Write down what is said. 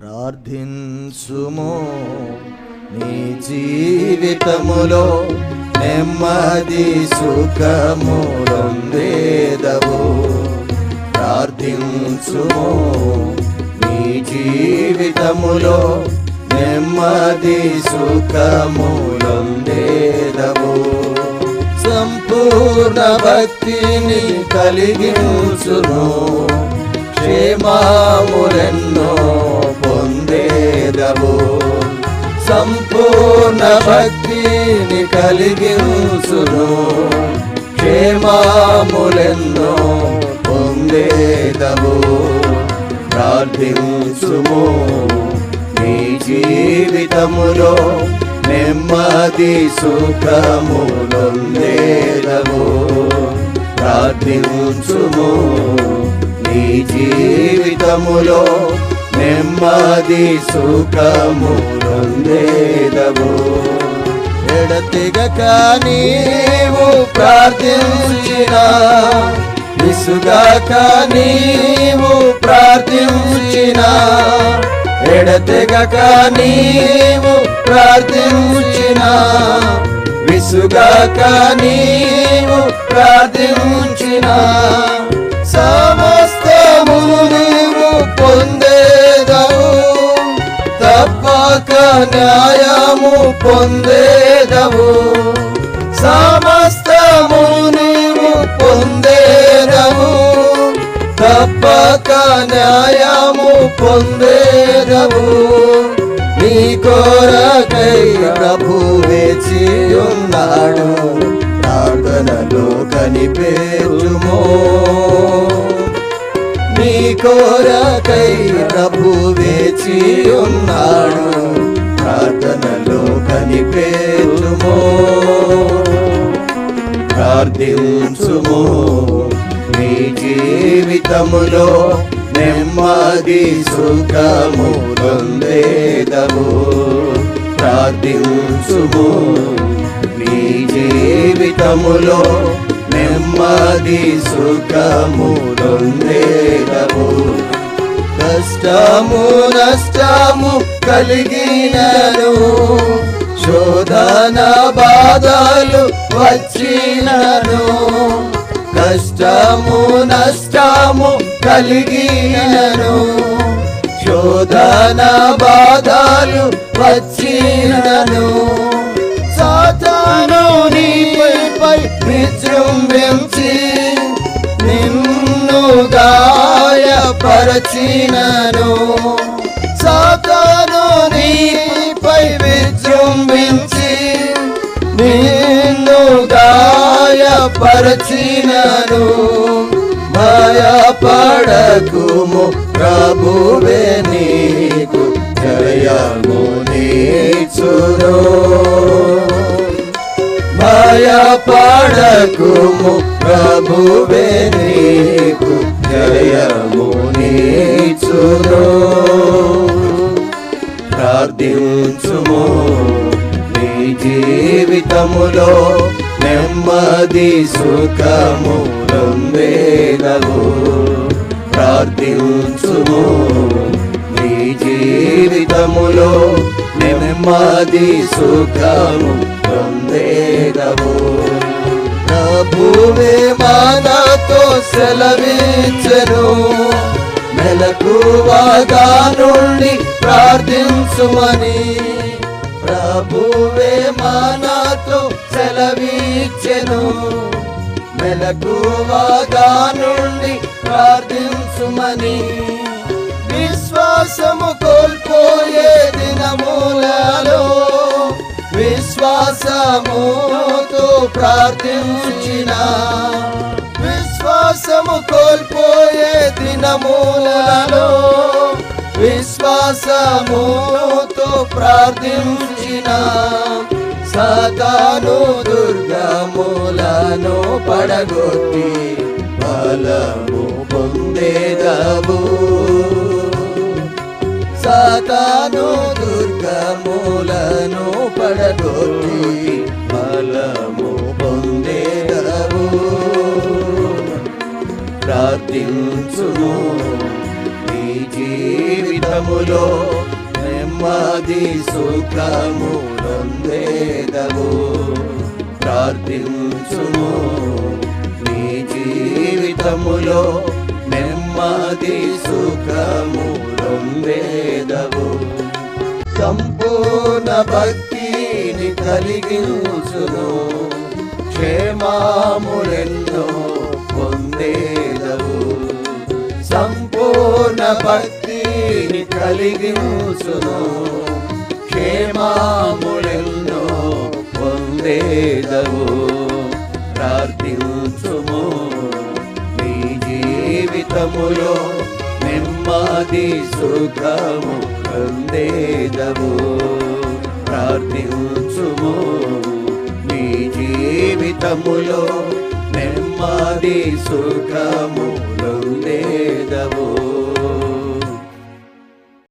ప్రార్థించుము. నీ జీవితములో నెమ్మది సుఖములందేదవు ప్రార్థించుము. నీ జీవితములో నెమ్మది సుఖములందేదవు సంపూర్ణ భక్తిని కలిగించును క్షేమాములెన్నో పొందేదవు సంపూర్ణ భక్తిని కలిగించును. క్షేమాములెన్నో పొందేదవు. ప్రార్థించుము. నీ జీవితములో నెమ్మది సుఖములొందేదవు. ప్రార్థించుము. నీ జీవితములో నెమ్మది సుఖములొందేదవు ఎడతిగక నీవు ప్రార్థించిన విసుగాక నీవు ప్రార్థించిన ఎడతెగక నీవు ప్రార్థించిన విసుగాక నీవు ప్రార్థించినా. తప్పక న్యాయము పొందేదవు సమస్తము నీవు పొందేదవు తప్పక న్యాయము పొందేదవు నీ కోరకై ప్రభు వేచి ఉన్నాడు ప్రార్థనలో కనిపేరుమో. కోరకై ప్రభు వేచి ఉన్నాడు ప్రార్థనలో కనిపేతుమో ప్రార్థించుము. నీ జీవితములో నెమ్మది సుఖము పొందేదము. ప్రార్థించుము. నీ జీవితములో నెమ్మది సుఖము పొందేదవు కష్టము నష్టము కలిగినను. శోధన బాధలు వచ్చినను. కష్టము నష్టము కలిగినను. శోధన బాధలు వచ్చినను. సాతాను నీపై విజృంభించి పరచినను. సాతాను నీపై విజృంభించి నిన్ను గాయపరచినను. భయపడకుము ప్రభువే నీకు జయము నీచును. భయపడకుము ప్రభువే నీకు జయము నీచును ప్రార్థించుము నీ జీవితములో నెమ్మది సుఖము రొందేదవు ప్రార్థించుము నీ జీవితములో నెమ్మది సుఖము పొందేదవు ప్రభువే మానతో సెలవించను. మెలకువగా నుండి ప్రార్థించుమని. ప్రభువే మానాతో సెలవిచ్చెను. మెలకువగా నుండి ప్రార్థించుమని. విశ్వాసము కోల్పోయే దినములలో విశ్వాసముతో ప్రార్థించినా. విశ్వాసము కోల్పోయే దినములలో విశ్వాసముతో ప్రార్థించిన సతాను దుర్గములను పడగొట్టి బలము పొందేదవు సాతాను దుర్గములను పడగొట్టి బలము ప్రార్థించుము నీ జీవితములో నెమ్మది సుఖము నొందేదవు ప్రార్థించుము. నీ జీవితములో నెమ్మది సుఖము నొందేదవు సంపూర్ణ భక్తిని కలిగించును. క్షేమాములెన్నో సంపూర్ణ కలిగి కలిగించును. క్షేమాములెన్నో పొందేదవు. ప్రార్థించుము. నీ జీవితములో నెమ్మది సుఖము పొందేదవు. ప్రార్థించుము. నీ జీవితములో నెమ్మది సుఖము పొందేదవు.